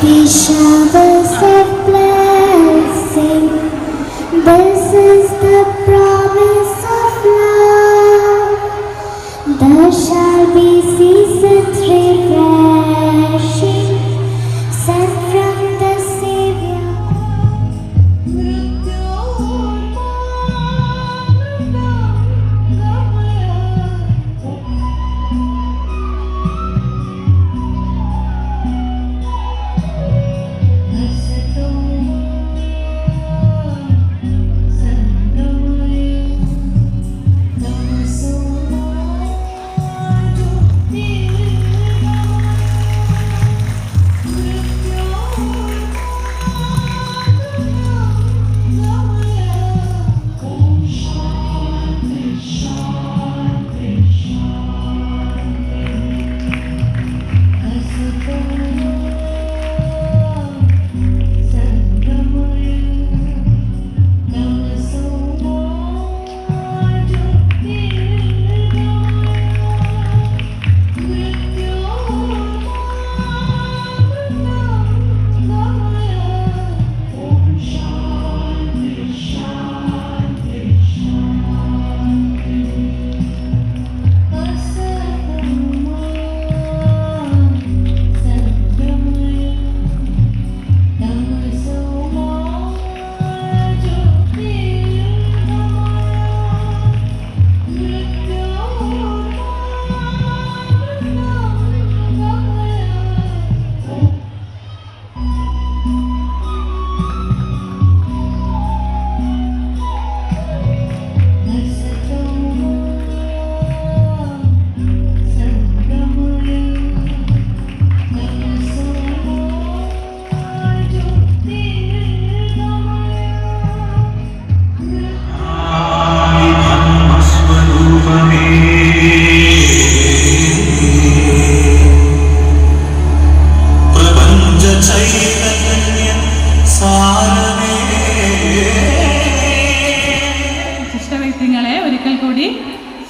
闭上门。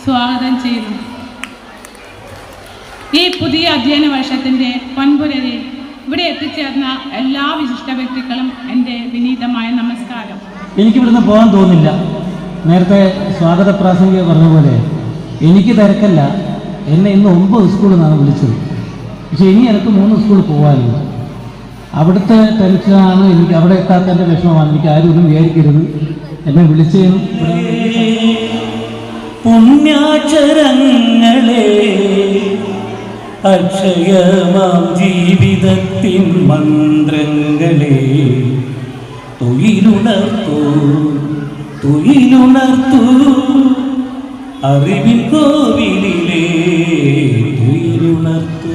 സ്വാഗതം ചെയ്യുന്നു. ഈ പുതിയ അധ്യയന വർഷത്തിന്റെ പൊൻപുരയിൽ ഇവിടെ എത്തിച്ചേർന്ന എല്ലാ വിശിഷ്ട വ്യക്തികളും എന്റെ വിനീതമായ നമസ്കാരം. എനിക്ക് എനിക്കിവിടുന്ന് പോകാൻ തോന്നില്ല. നേരത്തെ സ്വാഗത പ്രാസംഗിക പറഞ്ഞ പോലെ എനിക്ക് തിരക്കല്ല. എന്നെ ഇന്ന് ഒമ്പത് സ്കൂളിൽ നിന്നാണ് വിളിച്ചത്. പക്ഷെ ഇനി എനിക്ക് മൂന്ന് സ്കൂളിൽ പോകാനില്ല അവിടുത്തെ ടെൻഷനാണ് എനിക്ക് അവിടെ എത്താത്തതിന്റെ വിഷമമാണ്. എനിക്ക് ആരും ഒന്നും വിചാരിക്കരുത്. എന്നെ വിളിച്ചതിനും പുണ്യാക്ഷരങ്ങളെ അക്ഷയമാം ജീവിതത്തിൻ മന്ത്രങ്ങളെ. തൊയിലുണർത്തു തൊയിലുണർത്തു അറിവിൻ കോവിലിലെ തൊയിലുണർത്തു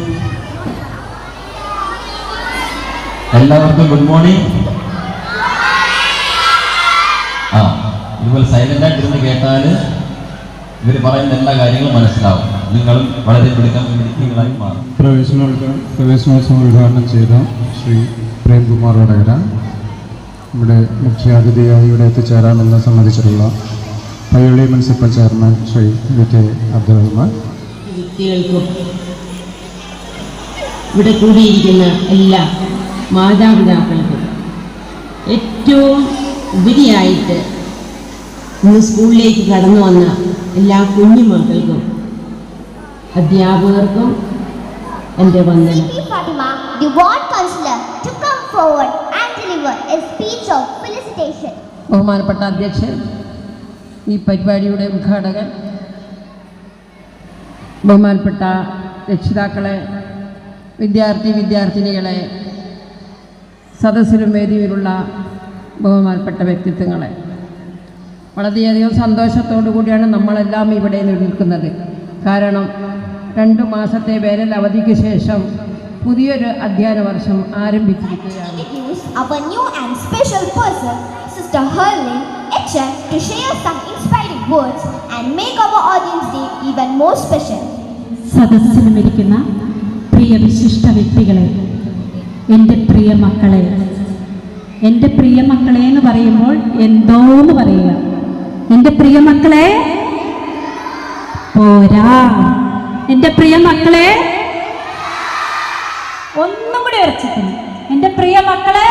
എല്ലാവർക്കും ഗുഡ് മോർണിംഗ്. ആ ഇതുപോലെ സൈലന്റ് ആയിട്ടിരുന്ന് കേട്ടാൽ ഇവർ പറയുന്ന എല്ലാ കാര്യങ്ങളും മനസ്സിലാവും. നിങ്ങളും വളരെ പിടിക്കാൻ മിടുക്കികളായി മാറും. പ്രവേശനോത്സവം പ്രവേശനോത്സവം ഉദ്ഘാടനം ചെയ്ത ശ്രീ പ്രേംകുമാർ വടകര. നമ്മുടെ മുഖ്യാതിഥിയായി ഇവിടെ എത്തിച്ചേരാമെന്ന് സംബന്ധിച്ചിട്ടുള്ള പയ്യള്ളി municipal chairman Shri V K Abdul Rahman വ്യക്തികൾക്കും ഇവിടെ കൂടിയിരിക്കുന്ന എല്ലാ മാതാപിതാക്കൾക്കും ഏറ്റവും ഉപരിയായിട്ട് ഇന്ന് സ്കൂളിലേക്ക് കടന്നു വന്ന എല്ലാ കുഞ്ഞുമക്കൾക്കും അധ്യാപകർക്കും എന്റെ വന്ദനം. Lady Fatima, the ward councillor, to come forward and deliver a speech of felicitation. ബഹുമാനപ്പെട്ട അധ്യക്ഷൻ ഈ പരിപാടിയുടെ ഉദ്ഘാടകൻ ബഹുമാനപ്പെട്ട രക്ഷിതാക്കളെ വിദ്യാർത്ഥി വിദ്യാർത്ഥിനികളെ സദസ്സിലും വേദിയിലുള്ള ബഹുമാനപ്പെട്ട വ്യക്തിത്വങ്ങളെ. വളരെയധികം സന്തോഷത്തോടു കൂടിയാണ് നമ്മളെല്ലാം ഇവിടെ നിൽക്കുന്നത്. കാരണം രണ്ടു മാസത്തെ വേനൽ അവധിക്ക് ശേഷം പുതിയൊരു അധ്യയന വർഷം ആരംഭിച്ചിരിക്കുകയാണ്. Introduce our new and special person, Sister Herlin HM, to share some inspiring words and make our audience day even more special. സദസ്സിലുമിരിക്കുന്ന പ്രിയ വിശിഷ്ട വ്യക്തികളെ എന്റെ പ്രിയ മക്കളെ എന്റെ പ്രിയ മക്കളെ എന്ന് പറയുമ്പോൾ എന്തോ എന്ന് പറയുക? എന്റെ പ്രിയ മക്കളെ പോരാ. എന്റെ പ്രിയ മക്കളെ ഒന്നും കൂടി ഉറച്ചിട്ടില്ല എന്റെ പ്രിയ മക്കളെ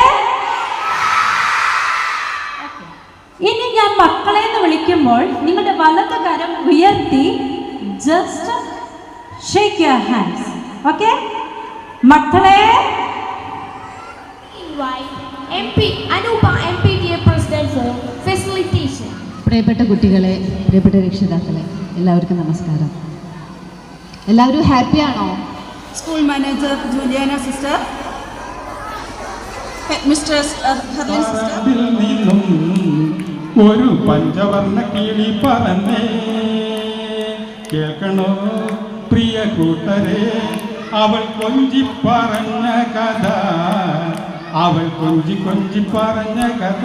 ഇനി ഞാൻ മക്കളെ എന്ന് വിളിക്കുമ്പോൾ നിങ്ങളുടെ വലത് കരം ഉയർത്തി just shake your hands okay? മക്കളെ എം MP പ്രിയപ്പെട്ട കുട്ടികളെ പ്രിയപ്പെട്ട രക്ഷിതാക്കളെ എല്ലാവർക്കും നമസ്കാരം. എല്ലാവരും ഹാപ്പിയാണോ school manager Juliana sister mister Herlin sister ഒരു പഞ്ചവർണ കിളി പറഞ്ഞേ കേൾക്കണോ പ്രിയ കൂട്ടരെ അവൾ കൊഞ്ചി പറഞ്ഞ കഥ. അവൾ കൊഞ്ചി കൊഞ്ചി പറഞ്ഞ കഥ.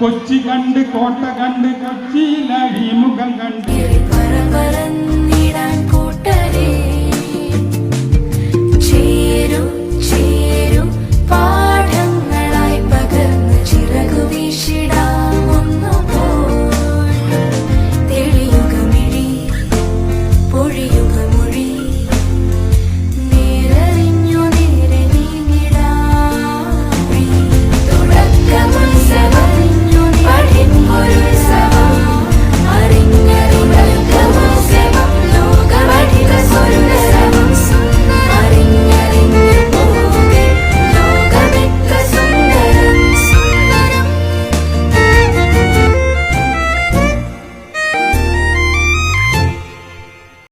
കൊച്ചി കണ്ട് കോട്ട കണ്ട് കൊച്ചിയിലെ മുഖം കണ്ട്. പരപരന്നിടാൻ കൂട്ടരേ.